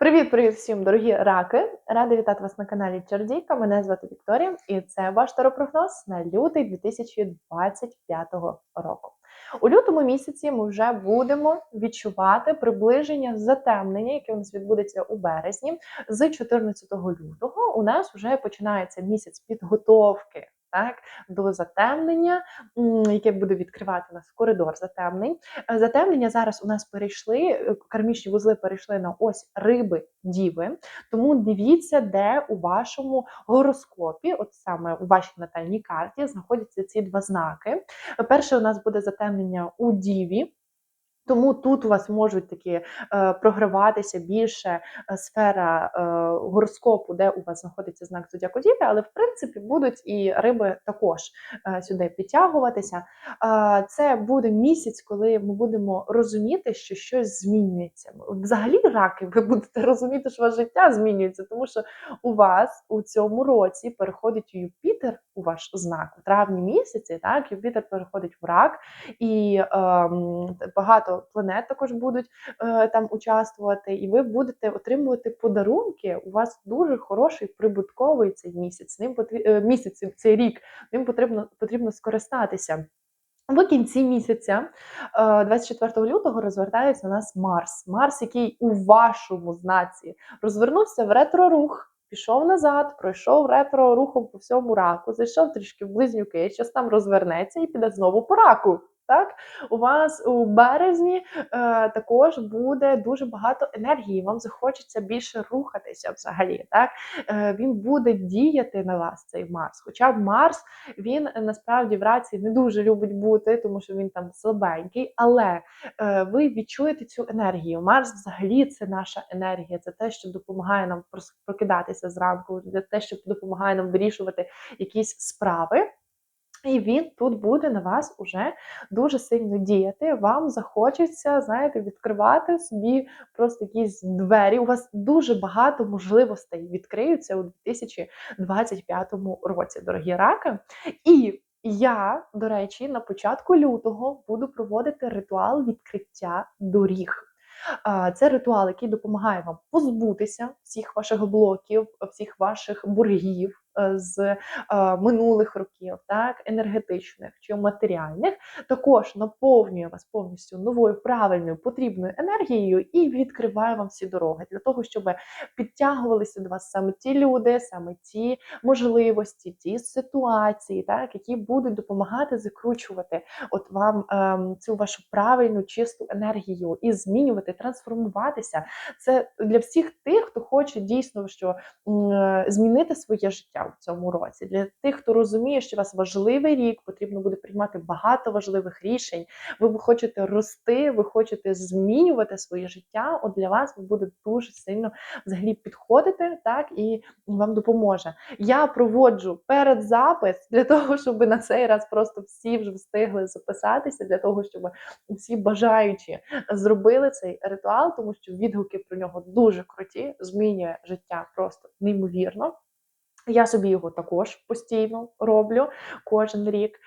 Привіт-привіт всім, дорогі раки! Рада вітати вас на каналі Чардійка. Мене звати Вікторія, і це ваш таропрогноз на лютий 2025 року. У лютому місяці ми вже будемо відчувати приближення затемнення, яке у нас відбудеться у березні. З 14 лютого у нас вже починається місяць підготовки так, до затемнення, яке буде відкривати нас коридор затемнень. Е, затемнення зараз у нас перейшли, е, кармічні вузли перейшли на ось риби діви. Тому дивіться, де у вашому гороскопі, от саме у вашій натальній карті, знаходяться ці два знаки. Перше, у нас буде затемнення у діві. Тому тут у вас можуть такі е, програватися більше е, сфера е, гороскопу, де у вас знаходиться знак зодіаку Діви, але в принципі будуть і риби також сюди підтягуватися. Це буде місяць, коли ми будемо розуміти, що щось змінюється. Взагалі, раки, ви будете розуміти, що ваше життя змінюється, тому що у вас у цьому році переходить Юпітер у ваш знак в травні місяці. Так, Юпітер переходить в рак і е, багато планет також будуть е, там участвувати, і ви будете отримувати подарунки. У вас дуже хороший прибутковий цей місяць. Ним е, місяць цей рік ним потрібно потрібно скористатися. В кінці місяця, 24 е, лютого, розвертається у нас Марс. Марс, який у вашому знаці розвернувся в ретро-рух. Пішов назад, пройшов ретро рухом по всьому раку, зайшов трішки в близнюки, щось там розвернеться і піде знову по раку. Так, у вас у березні е, також буде дуже багато енергії. Вам захочеться більше рухатися взагалі. Так е, він буде діяти на вас, цей Марс. Хоча Марс він е, насправді в рації не дуже любить бути, тому що він там слабенький. Але е, ви відчуєте цю енергію. Марс, взагалі, це наша енергія, це те, що допомагає нам прокидатися зранку, це те, що допомагає нам вирішувати якісь справи. І він тут буде на вас уже дуже сильно діяти. Вам захочеться, знаєте, відкривати собі просто якісь двері. У вас дуже багато можливостей відкриються у 2025 році, дорогі раки. І я, до речі, на початку лютого буду проводити ритуал відкриття доріг. Це ритуал, який допомагає вам позбутися всіх ваших блоків, всіх ваших боргів, з е, минулих років, так, енергетичних чи матеріальних, також наповнює вас повністю новою правильною потрібною енергією і відкриває вам всі дороги для того, щоб підтягувалися до вас саме ті люди, саме ті можливості, ті ситуації, так, які будуть допомагати закручувати от вам ем, цю вашу правильну чисту енергію і змінювати, трансформуватися. Це для всіх тих, хто хоче дійсно що м, змінити своє життя життя в цьому році. Для тих, хто розуміє, що у вас важливий рік, потрібно буде приймати багато важливих рішень. Ви хочете рости, ви хочете змінювати своє життя. От для вас буде дуже сильно взагалі підходити, так і вам допоможе. Я проводжу передзапис для того, щоб на цей раз просто всі вже встигли записатися, для того, щоб всі бажаючі зробили цей ритуал, тому що відгуки про нього дуже круті, змінює життя просто неймовірно. Я собі його також постійно роблю кожен рік.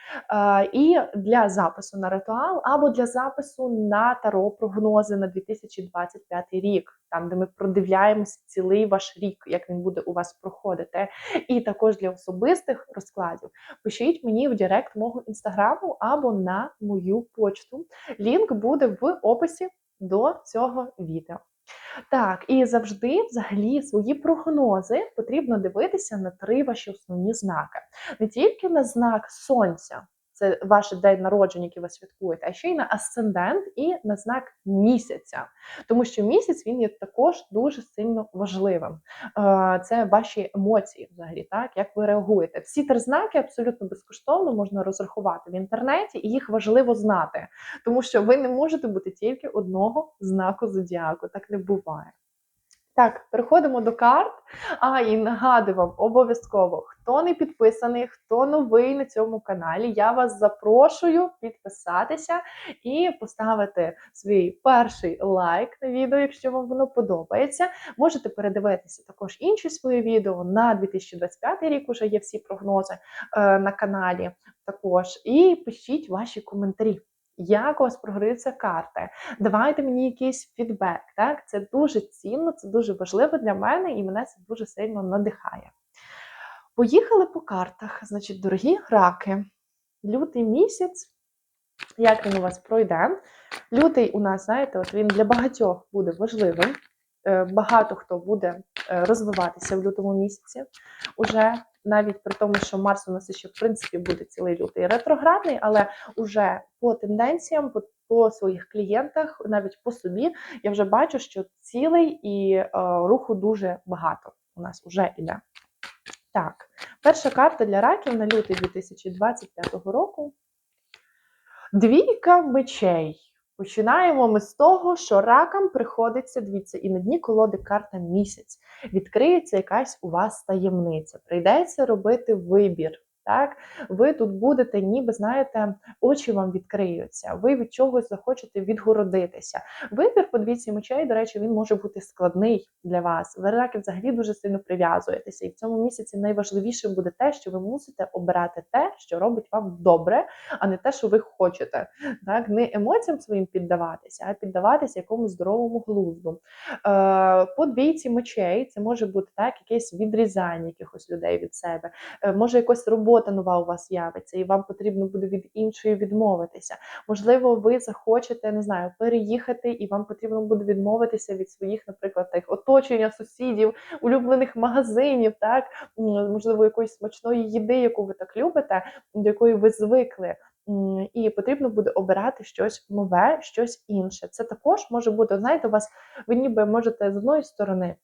І для запису на ритуал або для запису на таро прогнози на 2025 рік, там де ми продивляємося цілий ваш рік, як він буде у вас проходити. І також для особистих розкладів пишіть мені в Директ мого інстаграму або на мою почту. Лінк буде в описі до цього відео. Так, і завжди, взагалі, свої прогнози потрібно дивитися на три ваші основні знаки. Не тільки на знак сонця, це ваш день народження, який ви святкуєте, а ще й на асцендент і на знак місяця. Тому що місяць він є також дуже сильно важливим. Е, це ваші емоції, взагалі, так як ви реагуєте. Всі три знаки абсолютно безкоштовно можна розрахувати в інтернеті, і їх важливо знати, тому що ви не можете бути тільки одного знаку зодіаку. Так не буває. Так, переходимо до карт. А, і нагадую вам обов'язково, хто не підписаний, хто новий на цьому каналі, я вас запрошую підписатися і поставити свій перший лайк на відео, якщо вам воно подобається. Можете передивитися також інші свої відео на 2025 рік. Уже є всі прогнози е, на каналі. Також і пишіть ваші коментарі. Як у вас програються карти? Давайте мені якийсь фідбек. Так, це дуже цінно, це дуже важливо для мене, і мене це дуже сильно надихає. Поїхали по картах. Значить, дорогі раки, лютий місяць. Як він у вас пройде? Лютий у нас, знаєте, от він для багатьох буде важливим. Е, Багато хто буде е, розвиватися в лютому місяці. Уже навіть при тому, що Марс у нас ще в принципі буде цілий лютий ретроградний, але уже по тенденціям, по, по своїх клієнтах, навіть по собі, я вже бачу, що цілий і е, руху дуже багато у нас вже іде. Так, перша карта для раків на лютий 2025 року. Двійка мечей. Починаємо ми з того, що ракам приходиться, дивіться, і на дні колоди карта місяць. Відкриється якась у вас таємниця. Прийдеться робити вибір. Так, ви тут будете, ніби знаєте, очі вам відкриються. Ви від чогось захочете відгородитися. Вибір по двійці мечей, до речі, він може бути складний для вас. Ви раки взагалі дуже сильно прив'язуєтеся, і в цьому місяці найважливіше буде те, що ви мусите обирати те, що робить вам добре, а не те, що ви хочете. Так, не емоціям своїм піддаватися, а піддаватися якомусь здоровому глузду. Е, По двійці мечей це може бути так, якесь відрізання якихось людей від себе. Е, Може, якась робота нова у вас з'явиться, і вам потрібно буде від іншої відмовитися. Можливо, ви захочете, не знаю, переїхати, і вам потрібно буде відмовитися від своїх, наприклад, так, оточення сусідів, улюблених магазинів, так можливо, якоїсь смачної їди, яку ви так любите, до якої ви звикли. І потрібно буде обирати щось нове, щось інше. Це також може бути, знаєте, у вас ви ніби можете з одної сторони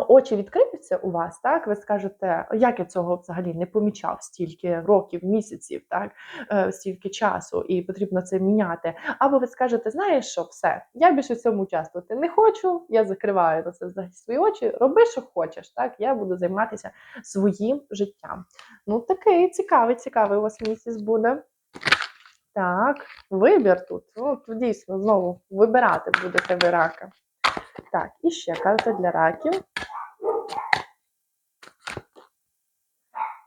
очі відкриються у вас, так ви скажете, як я цього взагалі не помічав стільки років, місяців, так е, стільки часу, і потрібно це міняти. Або ви скажете, знаєш що, все, я більше в цьому участвувати не хочу, я закриваю на це свої очі, роби, що хочеш, так я буду займатися своїм життям. Ну, такий цікавий, цікавий у вас місяць буде. Так, вибір тут. Ну, тут дійсно знову вибирати будете ви рака. Так, і ще карта для раків.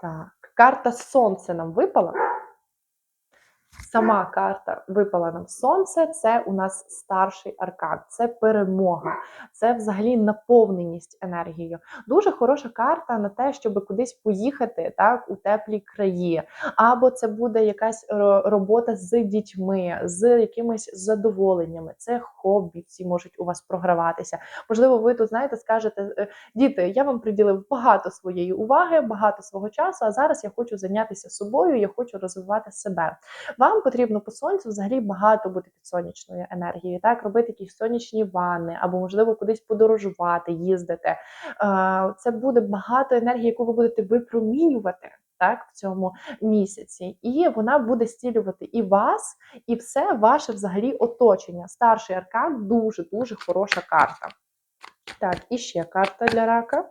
Так, карта Сонце нам випала. Сама карта випала нам сонце. Це у нас старший аркан, це перемога, це взагалі наповненість енергією. Дуже хороша карта на те, щоб кудись поїхати так у теплі краї. Або це буде якась робота з дітьми, з якимись задоволеннями. Це хобі, всі можуть у вас програватися. Можливо, ви тут знаєте, скажете, е, діти, я вам приділив багато своєї уваги, багато свого часу. А зараз я хочу зайнятися собою, я хочу розвивати себе. Вам потрібно по сонцю взагалі багато бути під сонячною енергією, так робити якісь сонячні ванни, або можливо кудись подорожувати, їздити. Е, Це буде багато енергії, яку ви будете випромінювати. Так, в цьому місяці, і вона буде стілювати і вас, і все ваше взагалі оточення. Старший аркан дуже дуже хороша карта. Так, і ще карта для рака.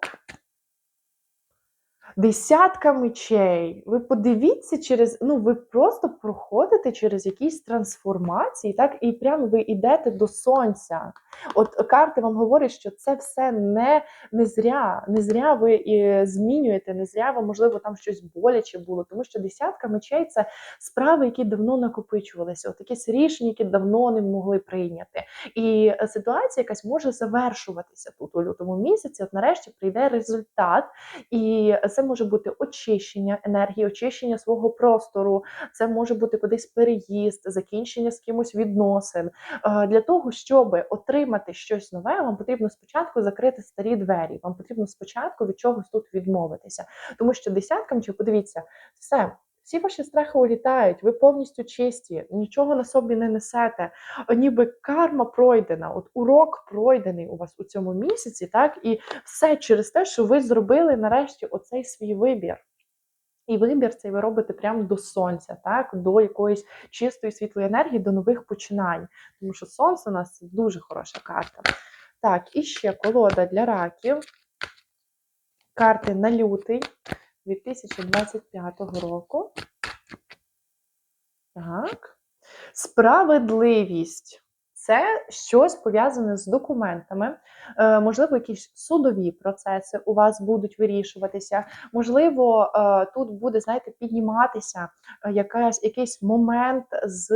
Десятка мечей. Ви подивіться через, ну ви просто проходите через якісь трансформації, так, і прямо ви йдете до сонця. От карти вам говорять, що це все не, не зря, не зря ви і змінюєте, не зря вам, можливо, там щось боляче було, тому що десятка мечей це справи, які давно накопичувалися, от якісь рішення, які давно не могли прийняти. І е, ситуація якась може завершуватися тут у лютому місяці. От нарешті прийде результат, і це може бути очищення енергії, очищення свого простору. Це може бути кудись переїзд, закінчення з кимось відносин. Е, Для того, щоб отримати щось нове, вам потрібно спочатку закрити старі двері. Вам потрібно спочатку від чогось тут відмовитися, тому що десяткам чи подивіться, все. Всі ваші страхи улітають, ви повністю чисті, нічого на собі не несете. Ніби карма пройдена, от урок пройдений у вас у цьому місяці, так і все через те, що ви зробили нарешті оцей свій вибір. І вибір цей ви робите прямо до сонця, так, до якоїсь чистої світлої енергії, до нових починань. Тому що сонце у нас дуже хороша карта. Так, і ще колода для раків. Карти на лютий 2025 року. Так. Справедливість. Це щось пов'язане з документами, е, можливо, якісь судові процеси у вас будуть вирішуватися. Можливо, е, тут буде, знаєте, підніматися е, якась, якийсь момент з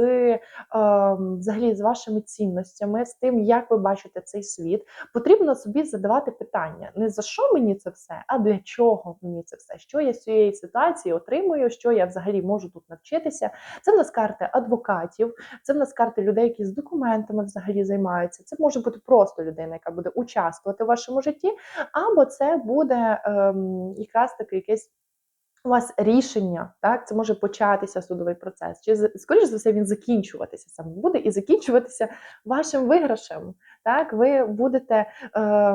взагалі з вашими цінностями, з тим, як ви бачите цей світ. Потрібно собі задавати питання: не за що мені це все, а для чого мені це все? Що я з цієї ситуації отримую, що я взагалі можу тут навчитися. Це в нас карти адвокатів, це в нас карти людей, які з документами взагалі займаються. Це може бути просто людина, яка буде участвувати в вашому житті, або це буде ем, якраз таки якесь. У вас рішення, так, це може початися судовий процес, чи скоріш за все він закінчуватися саме буде і закінчуватися вашим виграшем. Так, ви будете е,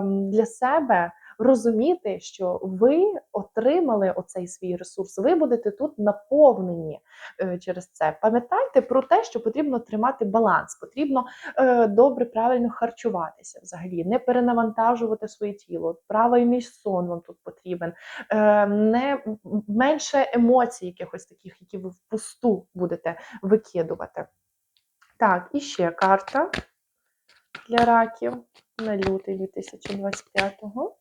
для себе розуміти, що ви отримали оцей свій ресурс, ви будете тут наповнені е, через це. Пам'ятайте про те, що потрібно тримати баланс, потрібно е, добре, правильно харчуватися взагалі, не перенавантажувати своє тіло. Правильний сон вам тут потрібен, е, не менше емоцій, якихось таких, які ви впусту будете викидувати. Так, і ще карта для раків на лютий 2025-го.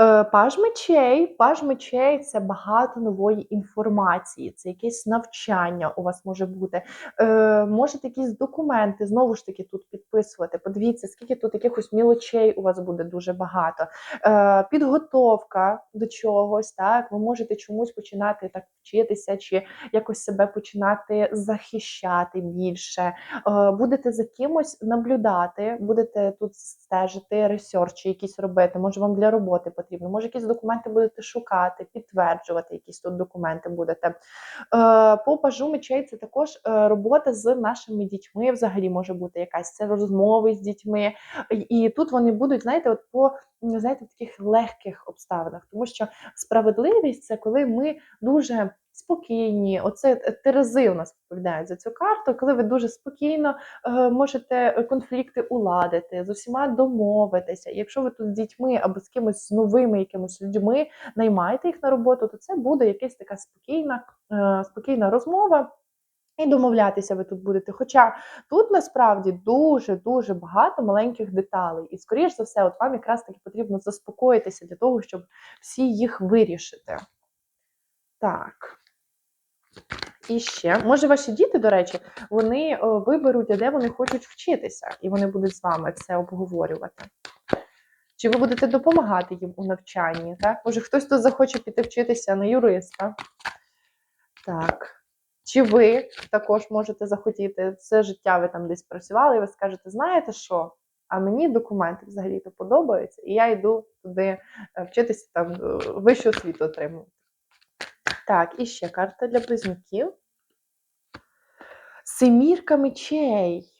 Е, Паж мечей, паж мечей це багато нової інформації, це якесь навчання у вас може бути. Е, можете якісь документи знову ж таки тут підписувати. Подивіться, скільки тут якихось мілочей у вас буде дуже багато. Е, підготовка до чогось, так ви можете чомусь починати так вчитися, чи якось себе починати захищати більше. Будете за кимось наблюдати, будете тут стежити, ресерчі якісь робити. Може, вам для роботи потрібно, може, якісь документи будете шукати, підтверджувати якісь тут документи будете. Е, По пажу мечей це також е, робота з нашими дітьми. Взагалі може бути якась це розмови з дітьми. І тут вони будуть, знаєте, от по знаєте, в таких легких обставинах, тому що справедливість це коли ми дуже спокійні. Оце Терези у нас відповідають за цю карту, коли ви дуже спокійно е, можете конфлікти уладити, з усіма домовитися. Якщо ви тут з дітьми або з кимось з новими якимось людьми наймаєте їх на роботу, то це буде якась така спокійна, е, спокійна розмова. І домовлятися ви тут будете. Хоча тут насправді дуже дуже багато маленьких деталей, і скоріш за все, от вам якраз таки потрібно заспокоїтися для того, щоб всі їх вирішити. Так. І ще, може, ваші діти, до речі, вони е, виберуть, де вони хочуть вчитися, і вони будуть з вами це обговорювати. Чи ви будете допомагати їм у навчанні? Так? Може, хтось тут захоче піти вчитися на юриста. Так. Чи ви також можете захотіти все життя ви там десь працювали, і ви скажете, знаєте що? А мені документи взагалі-то подобаються, і я йду туди е, вчитися там е, вищу освіту отримувати. Так, і ще карта для близнюків. Семірка мечей.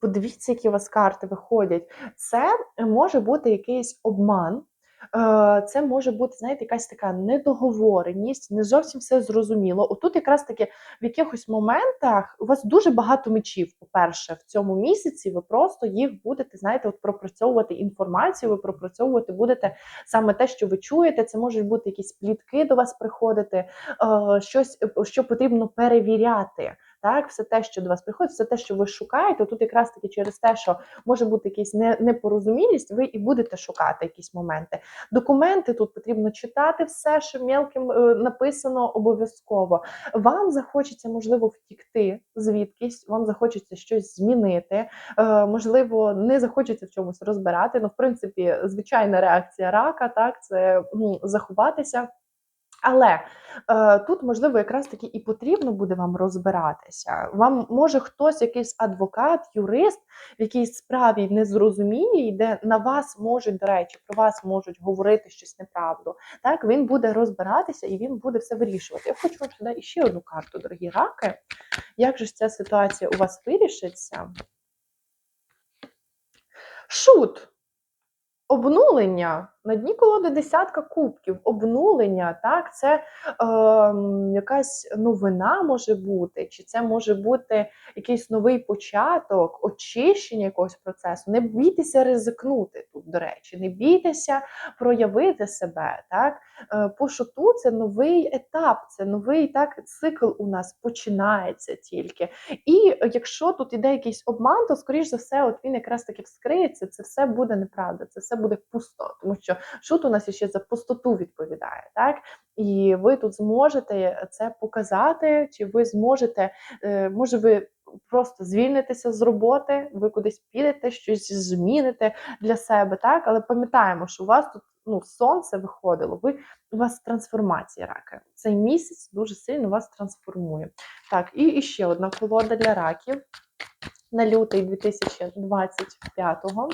Подивіться, які у вас карти виходять. Це може бути якийсь обман. Е, Це може бути, знаєте, якась така недоговореність, не зовсім все зрозуміло. Отут якраз таки в якихось моментах у вас дуже багато мечів. По-перше, в цьому місяці ви просто їх будете, знаєте, от пропрацьовувати інформацію, ви пропрацьовувати будете саме те, що ви чуєте. Це можуть бути якісь плітки до вас приходити, е, щось, е, що потрібно перевіряти. Так, все те, що до вас приходить, все те, що ви шукаєте, тут якраз таки через те, що може бути якась непорозумілість, ви і будете шукати якісь моменти. Документи тут потрібно читати все, що мелким е, написано обов'язково. Вам захочеться, можливо, втікти звідкись, вам захочеться щось змінити. Е, можливо, не захочеться в чомусь розбирати. Ну, в принципі, звичайна реакція рака, так, це ну, заховатися. Але е, тут, можливо, якраз таки і потрібно буде вам розбиратися. Вам може хтось, якийсь адвокат, юрист в якійсь справі незрозумілій, де на вас можуть, до речі, про вас можуть говорити щось неправду. Так, він буде розбиратися і він буде все вирішувати. Я хочу вам сюди іще одну карту, дорогі раки. Як же ж ця ситуація у вас вирішиться? Шут. Обнулення на дні колоди десятка кубків. Обнулення, так, це ем, якась новина може бути, чи це може бути якийсь новий початок, очищення якогось процесу. Не бійтеся ризикнути тут. до речі. Не бійтеся проявити себе. Так? Е, По шуту це новий етап, це новий так, цикл у нас починається тільки. І якщо тут іде якийсь обман, то скоріш за все, от він якраз таки вскриється. Це все буде неправда, це все буде пусто, тому що шут у нас ще за пустоту відповідає. Так? І ви тут зможете це показати, чи ви зможете, е, може, ви просто звільнитеся з роботи, ви кудись підете, щось зміните для себе, так? Але пам'ятаємо, що у вас тут ну, сонце виходило, ви, у вас трансформація раки. Цей місяць дуже сильно вас трансформує. Так, і, і ще одна колода для раків на лютий 2025-го.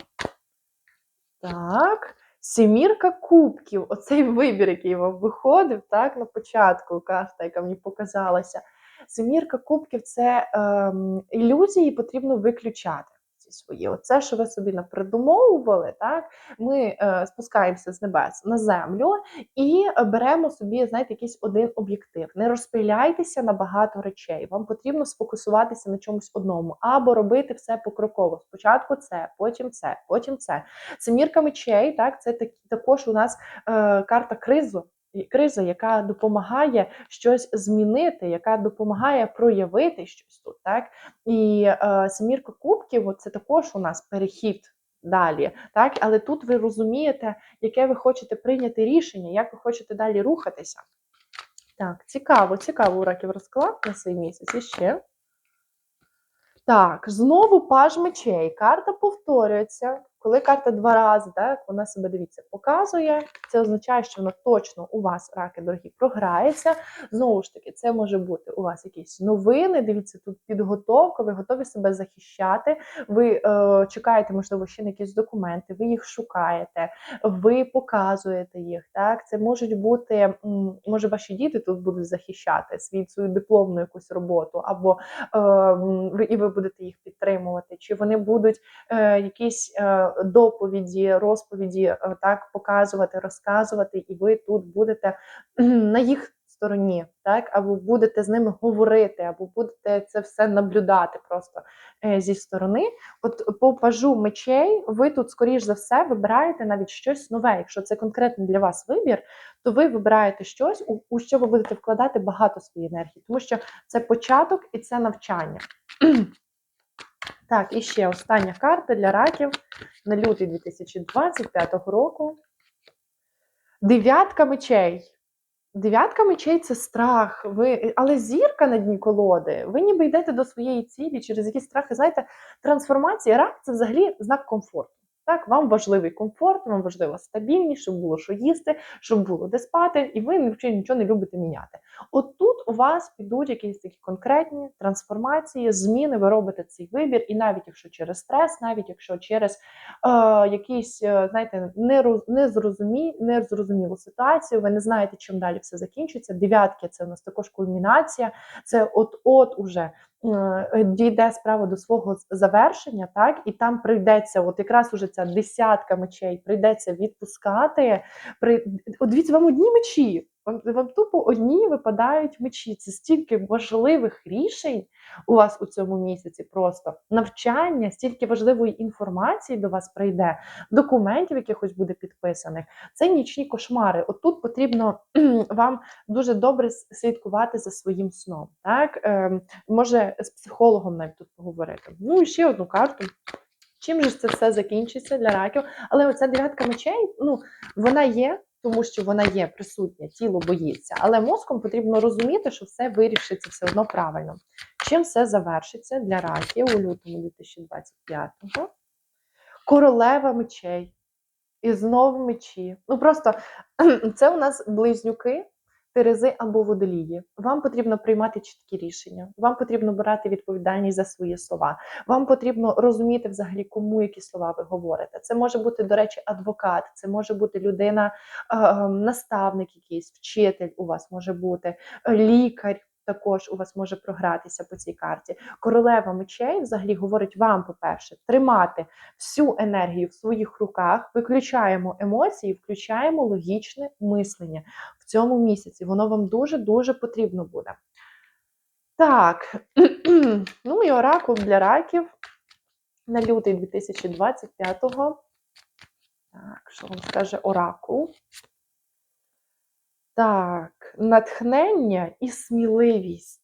Так. Семірка кубків, оцей вибір, який вам виходив, так, на початку карта, яка мені показалася. Семірка кубків це е, ілюзії, потрібно виключати ці свої. Оце, що ви собі напридумовували, так, ми е, спускаємося з небес на землю і беремо собі, знаєте, якийсь один об'єктив. Не розпиляйтеся на багато речей. Вам потрібно сфокусуватися на чомусь одному, або робити все покроково. Спочатку це, потім це, потім це. Семірка мечей, так, це так, також у нас е, карта кризу. Криза, яка допомагає щось змінити, яка допомагає проявити щось тут, так і е, семірка кубків, це також у нас перехід далі, так але тут ви розумієте, яке ви хочете прийняти рішення, як ви хочете далі рухатися. Так, цікаво, цікаво у раків розклад на цей місяць. Ще. Так, знову паж мечей. Карта повторюється. Коли карта два рази, так, вона себе дивіться, показує. Це означає, що вона точно у вас, раки дорогі, програється. Знову ж таки, це може бути у вас якісь новини. Дивіться, тут підготовка, ви готові себе захищати. Ви е, чекаєте, можливо, ще на якісь документи, ви їх шукаєте, ви показуєте їх. Так, це можуть бути, може, ваші діти тут будуть захищати свій свою дипломну якусь роботу, або е, і ви будете їх підтримувати, чи вони будуть е, якісь е, доповіді, розповіді е, так показувати, розказувати, і ви тут будете на їх стороні, так, або будете з ними говорити, або будете це все наблюдати просто е, зі сторони. От по пажу мечей ви тут, скоріш за все, вибираєте навіть щось нове. Якщо це конкретно для вас вибір, то ви вибираєте щось, у що ви будете вкладати багато своєї енергії, тому що це початок і це навчання. Так, і ще остання карта для раків на лютий 2025 року. Дев'ятка мечей. Дев'ятка мечей це страх. Ви, але зірка на дні колоди. Ви ніби йдете до своєї цілі через якісь страхи. Знаєте, трансформація рак це взагалі знак комфорту. Так, вам важливий комфорт, вам важлива стабільність, щоб було що їсти, щоб було де спати, і ви нічого не любите міняти. От тут у вас підуть якісь такі конкретні трансформації, зміни. Ви робите цей вибір, і навіть якщо через стрес, навіть якщо через е, якісь, е, знаєте, незрозумі, незрозумілу ситуацію, ви не знаєте, чим далі все закінчиться. Дев'ятки це у нас також кульмінація. Це от-от уже дійде справа до свого завершення, так і там прийдеться, от якраз уже ця десятка мечей прийдеться відпускати. При от дивіться, вам одні мечі. Вам, вам тупо одні випадають мечі. Це стільки важливих рішень у вас у цьому місяці. Просто навчання, стільки важливої інформації до вас прийде, документів якихось буде підписаних. Це нічні кошмари. От тут потрібно вам дуже добре слідкувати за своїм сном. Так ем, може з психологом навіть тут поговорити. Ну і ще одну карту. Чим же це все закінчиться для раків? Але оця дев'ятка мечей, ну вона є, тому що вона є присутня, тіло боїться. Але мозком потрібно розуміти, що все вирішиться все одно правильно. Чим все завершиться для раків у лютому 2025-го? Королева мечей. І знову мечі. Ну просто це у нас близнюки, терези або водолії. Вам потрібно приймати чіткі рішення. Вам потрібно брати відповідальність за свої слова. Вам потрібно розуміти взагалі, кому які слова ви говорите. Це може бути, до речі, адвокат, це може бути людина, е, е, наставник, якийсь вчитель у вас може бути, е, лікар. Також у вас може програтися по цій карті. Королева мечей взагалі говорить вам, по-перше, тримати всю енергію в своїх руках, виключаємо емоції, включаємо логічне мислення цьому місяці. Воно вам дуже-дуже потрібно буде. Так, ну і оракул для раків на лютий 2025-го. Так, що вам скаже оракул? Так, натхнення і сміливість.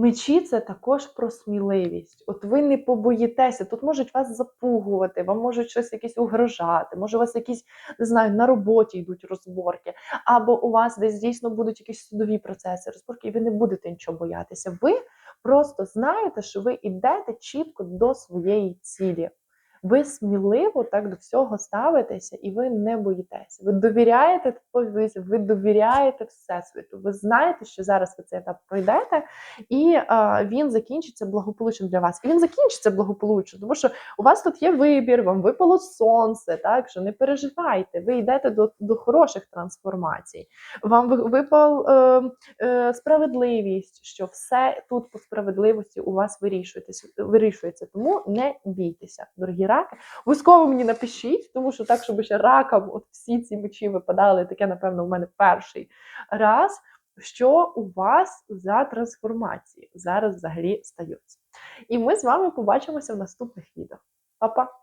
Мечі це також про сміливість. От ви не побоїтеся, тут можуть вас запугувати, вам можуть щось якесь угрожати, може у вас якісь, не знаю, на роботі йдуть розборки, або у вас десь дійсно будуть якісь судові процеси, розборки, і ви не будете нічого боятися. Ви просто знаєте, що ви йдете чітко до своєї цілі. Ви сміливо так до всього ставитеся, і ви не боїтеся. Ви довіряєте ви довіряєте всесвіту. Ви знаєте, що зараз ви цей етап пройдете, і а, він закінчиться благополучно для вас. І він закінчиться благополучно, тому що у вас тут є вибір, вам випало сонце, так що не переживайте. Ви йдете до, до хороших трансформацій. Вам випав е, е, справедливість, що все тут по справедливості у вас вирішується. вирішується. Тому не бійтеся, дорогі раки. Обов'язково мені напишіть, тому що так, щоб ще ракам от всі ці мечі випадали, таке, напевно, у мене перший раз. Що у вас за трансформації зараз взагалі стаються? І ми з вами побачимося в наступних відео. Па-па!